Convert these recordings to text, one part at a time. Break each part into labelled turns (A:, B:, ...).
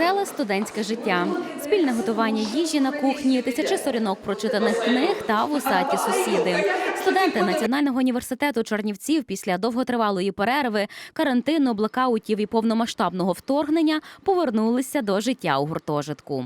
A: Веселе студентське життя, спільне готування їжі на кухні, тисячі сторінок прочитаних книг та вусаті сусіди. Студенти Національного університету Чернівців після довготривалої перерви, карантину, блекаутів і повномасштабного вторгнення повернулися до життя у гуртожитку.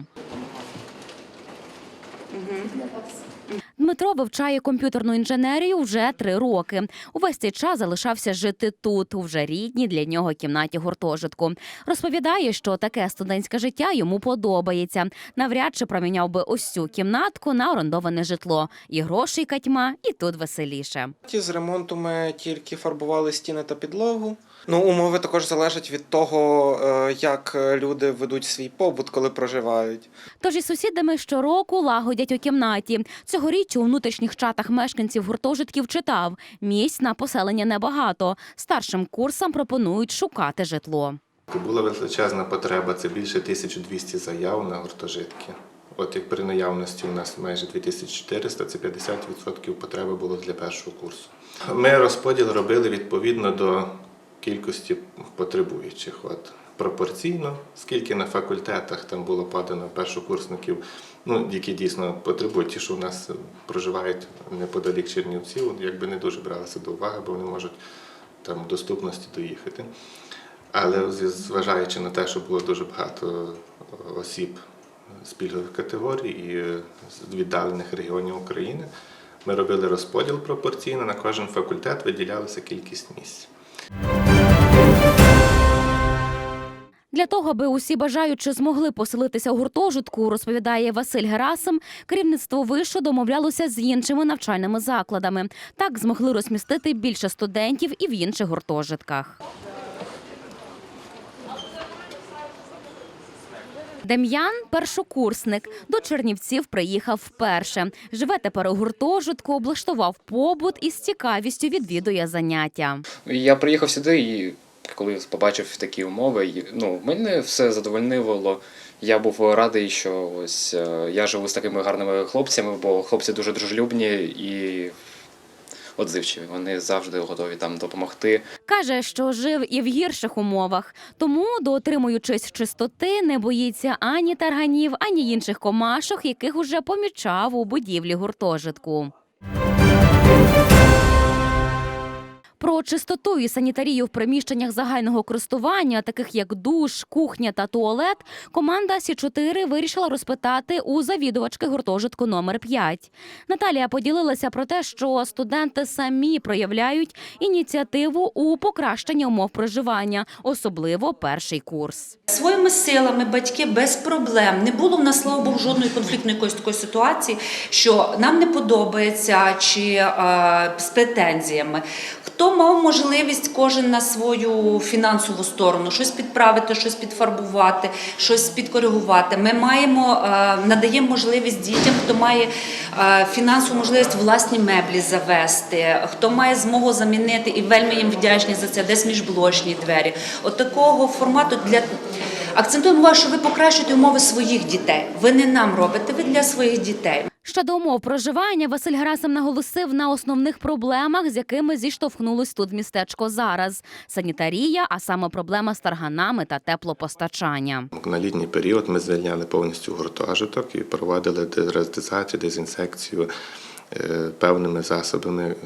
A: Дмитро вивчає комп'ютерну інженерію вже три роки. Увесь цей час залишався жити тут, у вже рідній для нього кімнаті гуртожитку. Розповідає, що таке студентське життя йому подобається. Навряд чи проміняв би ось цю кімнатку на орендоване житло. І грошей катьма, і тут веселіше.
B: Ті з ремонту ми тільки фарбували стіни та підлогу. Ну, умови також залежать від того, е, як люди ведуть свій побут, коли проживають.
A: Тож із сусідами щороку лагодять у кімнаті. Цьогоріч у внутрішніх чатах мешканців гуртожитків читав місць на поселення небагато. Старшим курсам пропонують шукати житло.
C: Була величезна потреба, це більше 1200 заяв на гуртожитки. От як при наявності у нас майже 2400, це 50% потреби було для першого курсу. Ми розподіл робили відповідно до кількості потребуючих. От пропорційно, скільки на факультетах там було подано першокурсників, ну які дійсно потребують, ті, що у нас проживають неподалік Чернівців, якби не дуже бралися до уваги, бо вони можуть там доступності доїхати. Але зважаючи на те, що було дуже багато осіб з пільгових категорій і з віддалених регіонів України, ми робили розподіл пропорційно, на кожен факультет виділялася кількість місць.
A: Для того, аби усі бажаючі змогли поселитися у гуртожитку, розповідає Василь Герасим, керівництво вишу домовлялося з іншими навчальними закладами. Так змогли розмістити більше студентів і в інших гуртожитках. Дем'ян першокурсник. До Чернівців приїхав вперше. Живе тепер у гуртожитку, облаштував побут і з цікавістю відвідує заняття.
D: Я приїхав сюди і коли побачив такі умови, ну, мене все задовольнило. Я був радий, що ось е, я живу з такими гарними хлопцями, бо хлопці дуже дружелюбні і отзивчиві. Вони завжди готові там допомогти.
A: Каже, що жив і в гірших умовах, тому, дотримуючись чистоти, не боїться ані тарганів, ані інших комашок, яких уже помічав у будівлі гуртожитку. Про чистоту і санітарію в приміщеннях загального користування, таких як душ, кухня та туалет, команда Сі 4 вирішила розпитати у завідувачки гуртожитку номер 5 Наталія поділилася про те, що студенти самі проявляють ініціативу у покращенні умов проживання, особливо перший курс.
E: Своїми силами батьки без проблем не було в нас, слава Богу, жодної конфліктної такої ситуації, що нам не подобається чи е, з претензіями. Хто мав можливість кожен на свою фінансову сторону щось підправити, щось підфарбувати, щось підкоригувати. Ми маємо е, надаємо можливість дітям, хто має е, фінансову можливість власні меблі завести, хто має змогу замінити і вельми їм вдячні за це, десь міжблочні двері. От такого формату для акцентуємо увагу, що ви покращуєте умови своїх дітей. Ви не нам робите, ви для своїх дітей.
A: Щодо умов проживання, Василь Герасим наголосив на основних проблемах, з якими зіштовхнулось тут містечко зараз: санітарія, а саме проблема з тарганами та теплопостачання.
C: На літній період ми звільняли повністю гуртожиток і проводили деразитизацію, дезінсекцію е, певними засобами,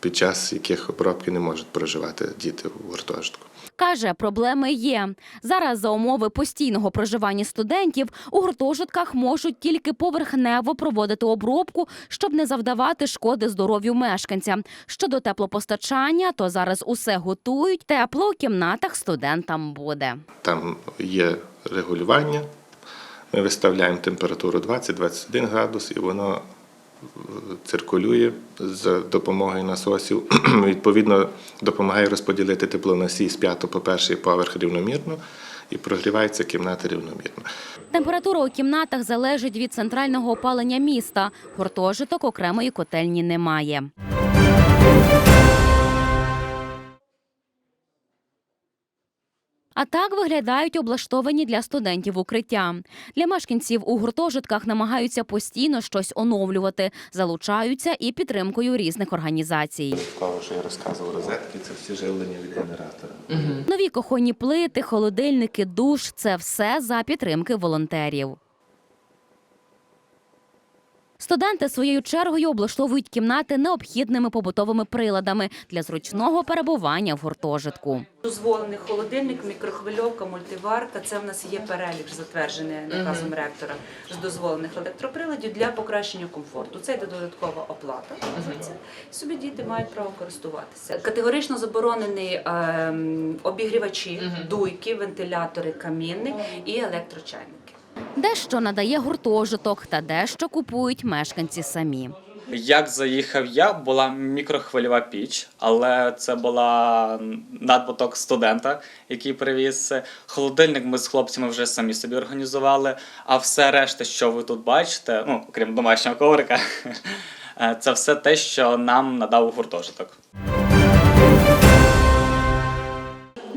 C: під час яких обробки не можуть проживати діти у гуртожитку.
A: Каже, проблеми є. Зараз за умови постійного проживання студентів у гуртожитках можуть тільки поверхнево проводити обробку, щоб не завдавати шкоди здоров'ю мешканця. Щодо теплопостачання, то зараз усе готують. Тепло у кімнатах студентам буде.
C: Там є регулювання. Ми виставляємо температуру 20-21 градус, і воно циркулює за допомогою насосів. Відповідно, допомагає розподілити теплоносій з п'ятого по перший поверх рівномірно і прогрівається кімната рівномірно.
A: Температура у кімнатах залежить від центрального опалення міста. Гуртожиток окремої котельні немає. А так виглядають облаштовані для студентів укриття. Для мешканців у гуртожитках намагаються постійно щось оновлювати, залучаються і підтримкою різних організацій.
C: Додатково, що я розказував, розетки це всі живлення від генератора.
A: Нові кухонні плити, холодильники, душ це все за підтримки волонтерів. Студенти своєю чергою облаштовують кімнати необхідними побутовими приладами для зручного перебування в гуртожитку.
E: Дозволений холодильник, мікрохвильовка, мультиварка. Це в нас є перелік затверджений наказом ректора з дозволених електроприладів для покращення комфорту. Це йде додаткова оплата за це. Собі діти мають право користуватися. Категорично заборонені ем, обігрівачі, дуйки, вентилятори, каміни і електрочайники.
A: Дещо надає гуртожиток та дещо купують мешканці самі.
F: Як заїхав я, була мікрохвильова піч, але це була надбуток студента, який привіз. Холодильник ми з хлопцями вже самі собі організували. А все решта, що ви тут бачите, ну окрім домашнього коврика, е, це все те, що нам надав гуртожиток.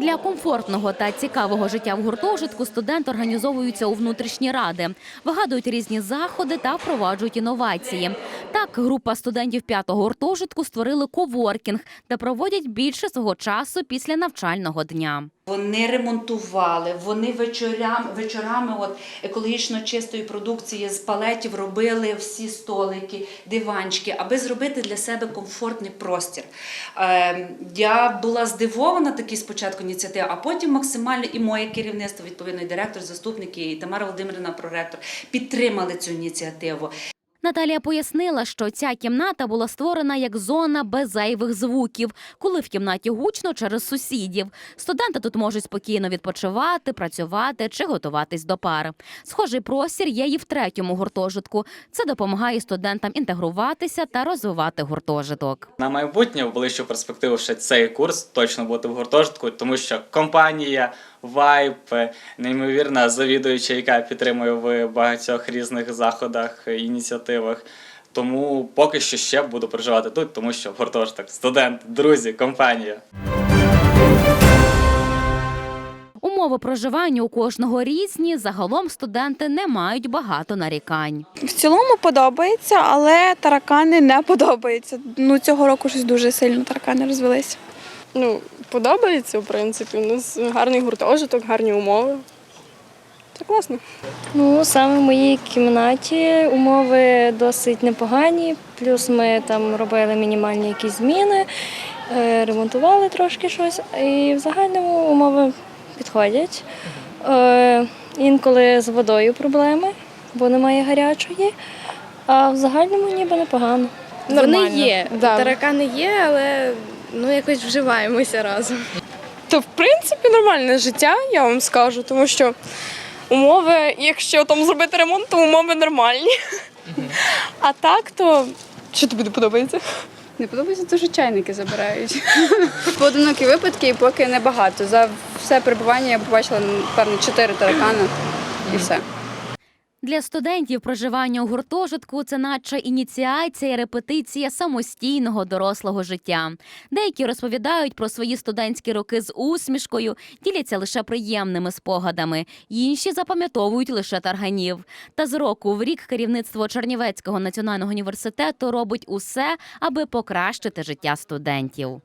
A: Для комфортного та цікавого життя в гуртожитку студенти організовуються у внутрішні ради, вигадують різні заходи та впроваджують інновації. Так, група студентів п'ятого гуртожитку створили коворкінг, де проводять більше свого часу після навчального дня.
E: Вони ремонтували, вони вечорям, вечорами от, екологічно чистої продукції з палетів робили всі столики, диванчики, аби зробити для себе комфортний простір. Е, я була здивована такій спочатку ініціативи, а потім максимально і моє керівництво, відповідно, і директор, заступники, і Тамара Володимирівна, проректор, підтримали цю ініціативу.
A: Наталія пояснила, що ця кімната була створена як зона без зайвих звуків, коли в кімнаті гучно через сусідів. Студенти тут можуть спокійно відпочивати, працювати чи готуватись до пар. Схожий простір є і в третьому гуртожитку. Це допомагає студентам інтегруватися та розвивати гуртожиток.
F: На майбутнє в ближчу перспективу ще цей курс точно буде в гуртожитку, тому що компанія, вайб, неймовірна завідуюча, яка підтримує в багатьох різних заходах, ініціативах. Тому поки що ще буду проживати тут, тому що гуртожиток, студент, друзі, компанія.
A: Умови проживання у кожного різні. Загалом студенти не мають багато нарікань.
G: В цілому подобається, але таракани не подобаються. Ну цього року щось дуже сильно таракани розвелися.
H: Ну, подобається, в принципі. У нас гарний гуртожиток, гарні умови. Це класно.
I: Ну, саме в моїй кімнаті умови досить непогані. Плюс ми там робили мінімальні якісь зміни, е, ремонтували трошки щось, і в загальному умови підходять. Е, Інколи з водою проблеми, бо немає гарячої, а в загальному ніби непогано.
H: Нормально.
J: Вони є,
H: Да.
J: таракани є, але ну якось вживаємося разом.
H: То, в принципі, нормальне життя, я вам скажу, тому що умови, якщо там зробити ремонт, то умови нормальні. А так, то що тобі не подобається?
J: Не подобається, дуже чайники забирають. Поодинокі випадки, і поки небагато. За все перебування я побачила, певно, чотири таракани і все.
A: Для студентів проживання у гуртожитку це наче ініціація, і репетиція самостійного дорослого життя. Деякі розповідають про свої студентські роки з усмішкою, діляться лише приємними спогадами. Інші запам'ятовують лише тарганів. Та з року в рік керівництво Чернівецького національного університету робить усе, аби покращити життя студентів.